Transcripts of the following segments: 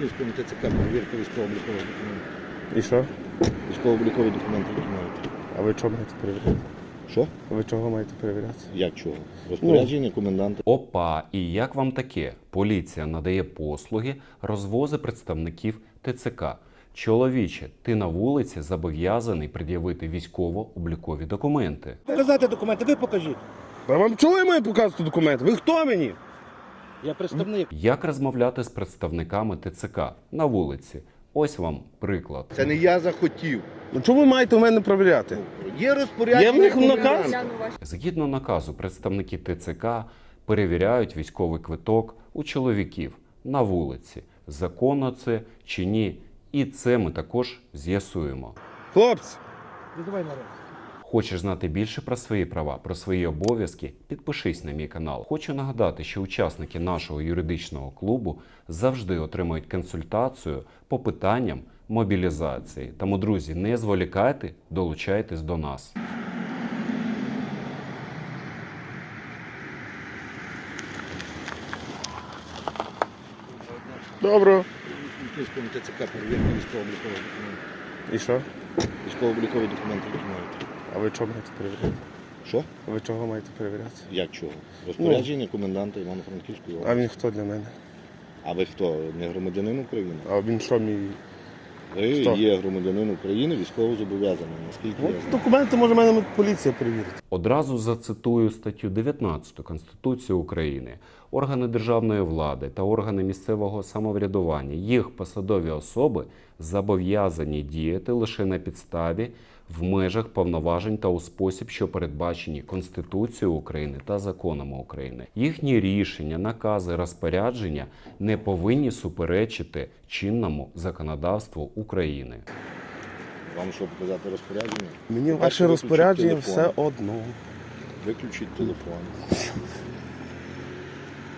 Івано-Франківському ТЦК перевірка військово-облікових документів. І що? Військово-облікові документи які. А ви чого маєте перевіряти? Що? А ви чого маєте перевіряти? Як чого? Розпорядження коменданта. Опа, і як вам таке? Поліція надає послуги, розвози представників ТЦК. Чоловіче, ти на вулиці зобов'язаний пред'явити військово-облікові документи. Показати документи, ви покажіть. А вам чого я маю показувати документи? Ви хто мені? Я представник. Як розмовляти з представниками ТЦК на вулиці? Ось вам приклад. Це не я захотів. Ну чого ви маєте в мене перевіряти? Є розпорядження. Є в них наказ? Згідно наказу, представники ТЦК перевіряють військовий квиток у чоловіків на вулиці. Законно це чи ні? І це ми також з'ясуємо. Хлопці, Визивай народ. Хочеш знати більше про свої права, про свої обов'язки? Підпишись на мій канал. Хочу нагадати, що учасники нашого юридичного клубу завжди отримують консультацію по питанням мобілізації. Тому, друзі, не зволікайте, долучайтесь до нас. добро. Івано-Франківському ТЦК перевірка військово-облікових документів. І що? Військово-облікові документи маєте. А ви чого маєте перевіряти? Що? А ви чого маєте перевіряти? Як чого? Розпорядження коменданта Івано-Франківської А області. він хто для мене? А ви хто? Не громадянин України? А він що мій? Ви Хто? є громадянин України, військово зобов'язаний, наскільки я Ну, знаю. документи може мене поліція перевірити. Одразу зацитую статтю 19 Конституції України. Органи державної влади та органи місцевого самоврядування, їх посадові особи зобов'язані діяти лише на підставі в межах повноважень та у спосіб, що передбачені Конституцією України та законами України. Їхні рішення, накази, розпорядження не повинні суперечити чинному законодавству України. Вам що показати розпорядження? Мені ваше розпорядження телефон. все одно. Виключіть телефон.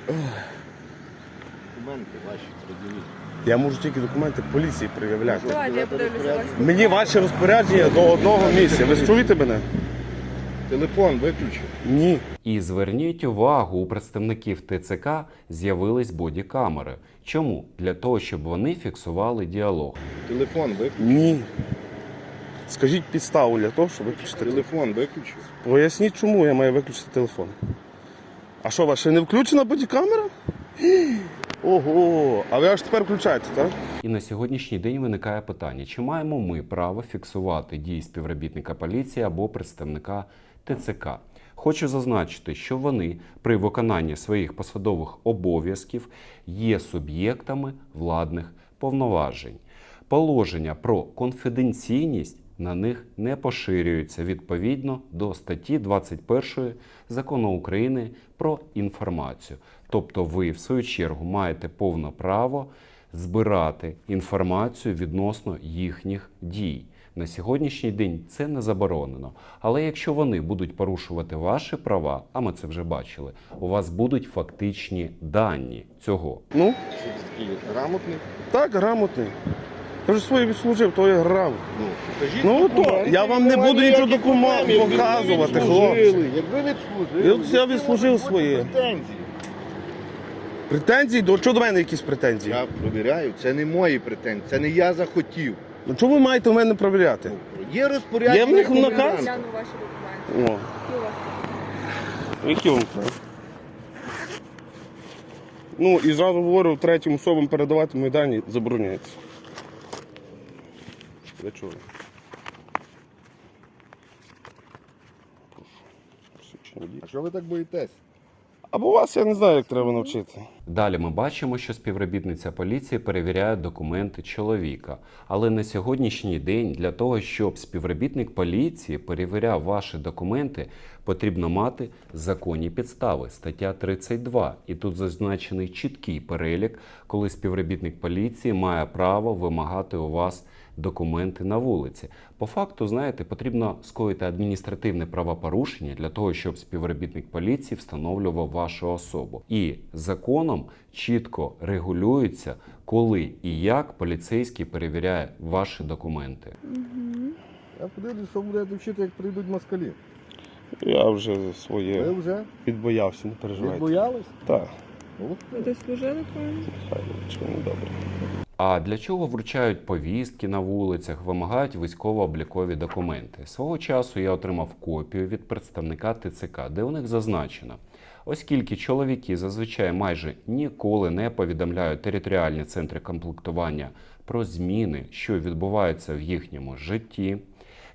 Документи ваші пред'явіть. Я можу тільки документи поліції пред'являти. Давайте я подивлюся вас. Мені ваші розпорядження до одного місця. Ви чуєте мене? Телефон виключив. Ні. І зверніть увагу, у представників ТЦК з'явились бодікамери. Чому? Для того, щоб вони фіксували діалог. Телефон виключив. Ні. Скажіть підставу для того, щоб виключити телефон. Телефон виключив. Поясніть, чому я маю виключити телефон. А що, у не включена бодікамера? Ого, а ви аж тепер включаєте, так? І на сьогоднішній день виникає питання: чи маємо ми право фіксувати дії співробітника поліції або представника ТЦК? Хочу зазначити, що вони при виконанні своїх посадових обов'язків є суб'єктами владних повноважень. Положення про конфіденційність на них не поширюються відповідно до статті 21 закону України про інформацію. Тобто, ви, в свою чергу, маєте повне право збирати інформацію відносно їхніх дій. На сьогоднішній день це не заборонено. Але якщо вони будуть порушувати ваші права, а ми це вже бачили, у вас будуть фактичні дані цього. Ну, такий грамотний? так, грамотний. Я вже своє відслужив, то я грав. Ну, покажіть Ну, то, документи, я вам не буду нічого ніяких проблем. Якби ви показувати, відслужили, хлопці. Якби відслужили, Я- я відслужив бути своє. Претензії. Претензії? До чого до мене якісь претензії? Я провіряю, це не мої претензії, це не я захотів. Ну чого ви маєте в мене перевіряти? Є розпорядження. Є в них наказ? коменданта. Гляну ваші документи. О, Які у вас? які вам треба? Ну і зразу говорю, третім особам передавати мої дані забороняється. Для чого? Прошу. Посвідчення водія. А що ви так боїтесь? Або вас я не знаю, як треба навчити. Далі ми бачимо, що співробітниця поліції перевіряє документи чоловіка. Але на сьогоднішній день для того, щоб співробітник поліції перевіряв ваші документи, потрібно мати законні підстави. Стаття 32. І тут зазначений чіткий перелік, коли співробітник поліції має право вимагати у вас документи на вулиці. По факту, знаєте, потрібно скоїти адміністративне правопорушення для того, щоб співробітник поліції встановлював вашу особу. І законом чітко регулюється, коли і як поліцейський перевіряє ваші документи. Я подивлюсь, що будете вчити, як прийдуть москалі. Я вже Ви своє вже відбоявся, не переживайте. відбоялись? Так, Ви дослужили правильно? хай не добре. А для чого вручають повістки на вулицях, вимагають військово-облікові документи? Свого часу я отримав копію від представника ТЦК, де у них зазначено. Оскільки чоловіки зазвичай майже ніколи не повідомляють територіальні центри комплектування про зміни, що відбуваються в їхньому житті,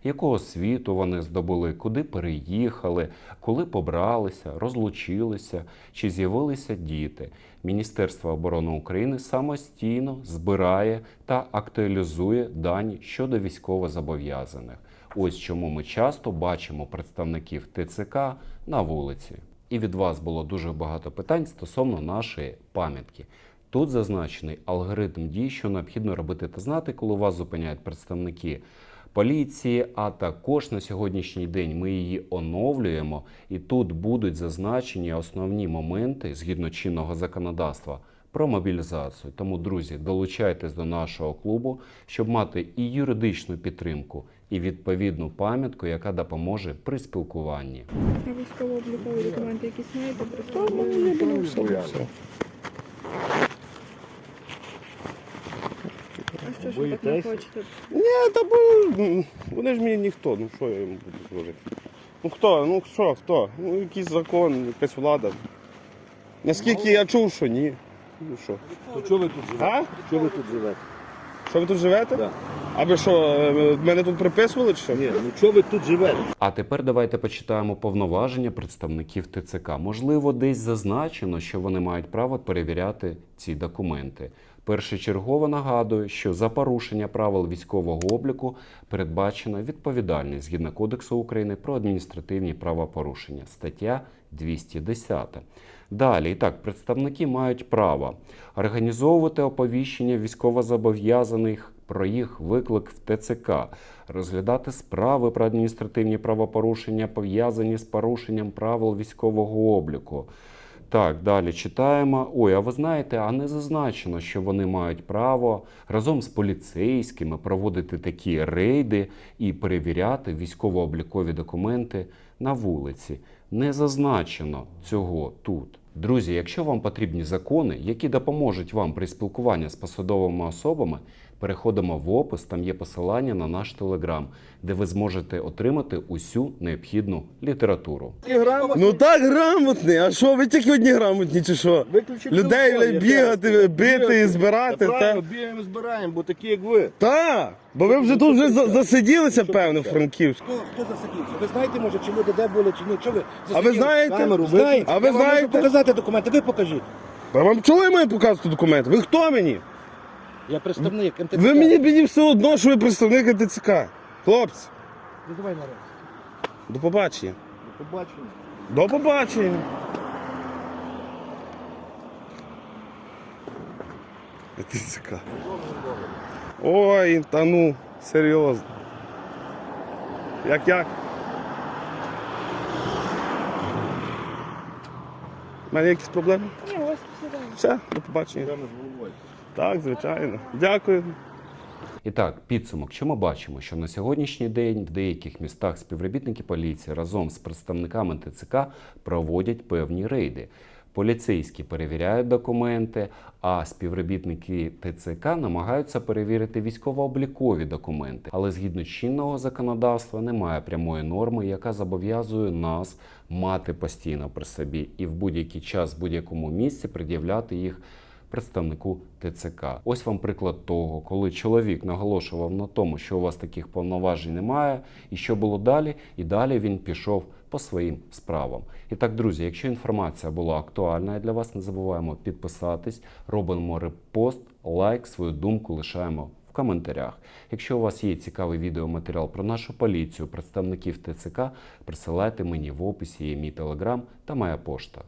якого світу вони здобули, куди переїхали, коли побралися, розлучилися чи з'явилися діти. Міністерство оборони України самостійно збирає та актуалізує дані щодо військовозобов'язаних. Ось чому ми часто бачимо представників ТЦК на вулиці. І від вас було дуже багато питань стосовно нашої пам'ятки. Тут зазначений алгоритм дій, що необхідно робити та знати, коли вас зупиняють представники поліції. А також на сьогоднішній день ми її оновлюємо, і тут будуть зазначені основні моменти згідно чинного законодавства. Про мобілізацію. Тому, друзі, долучайтесь до нашого клубу, щоб мати і юридичну підтримку, і відповідну пам'ятку, яка допоможе при спілкуванні. А військово-облікові документи якісь маєте не хочете? Ні, та бо вони ж мені ніхто. Ну що я їм буду говорити? Ну хто? Ну що, хто? Ну якийсь закон, якась влада. Наскільки я чув, що ні. Ну що? То чого ви тут живете? А? Чого ви тут живете? Що ви тут живете? Да. А ви що, е, мене тут приписували чи що? Ні, ну чого ви тут живете? А тепер давайте почитаємо повноваження представників ТЦК. Можливо, десь зазначено, що вони мають право перевіряти ці документи. Першочергово нагадую, що за порушення правил військового обліку передбачена відповідальність згідно Кодексу України про адміністративні правопорушення, стаття 210. Далі, і так, представники мають право організовувати оповіщення військовозобов'язаних про їх виклик в ТЦК, розглядати справи про адміністративні правопорушення, пов'язані з порушенням правил військового обліку. Так, далі читаємо. Ой, а ви знаєте, а не зазначено, що вони мають право разом з поліцейськими проводити такі рейди і перевіряти військово-облікові документи на вулиці. Не зазначено цього тут. Друзі, якщо вам потрібні закони, які допоможуть вам при спілкуванні з посадовими особами, переходимо в опис, там є посилання на наш телеграм, де ви зможете отримати усю необхідну літературу. Ну так грамотний. А що, ви тільки одні грамотні чи що? Виключіть Людей блядь, бігати, бити і збирати. Та Та, правильно, бігаємо, збираємо, бо такі як ви. та. Бо ви вже тут вже за- засиділися, певно, в Франківську. Хто, хто засидівся? Ви знаєте, може, чи люди де були, чи ні? Чого ви А ви засиділи? знаєте? Камеру Знаєте. А ви Я вам можу знаєте? показати документи, ви покажіть. А вам чого я маю показувати документи? Ви хто мені? Я представник МТЦ. Ви мені, мені все одно, що ви представник ТЦК. Хлопці, Ну давай народ. до побачення. До побачення. До побачення. ТЦК. Ой, та ну, серйозно. Як як? У мене якісь проблеми? Ні, вас все. Все, до побачення. Прямо з головою. Так, звичайно. Дякую. І так, підсумок, що ми бачимо, що на сьогоднішній день в деяких містах співробітники поліції разом з представниками ТЦК проводять певні рейди. Поліцейські перевіряють документи, а співробітники ТЦК намагаються перевірити військово-облікові документи. Але згідно чинного законодавства немає прямої норми, яка зобов'язує нас мати постійно при собі і в будь-який час, в будь-якому місці пред'являти їх представнику ТЦК. Ось вам приклад того, коли чоловік наголошував на тому, що у вас таких повноважень немає, і що було далі, і далі він пішов по своїм справам. І так, друзі, якщо інформація була актуальна для вас, не забуваємо підписатись, робимо репост, лайк, свою думку лишаємо в коментарях. Якщо у вас є цікавий відеоматеріал про нашу поліцію, представників ТЦК, присилайте мені в описі є мій телеграм та моя пошта.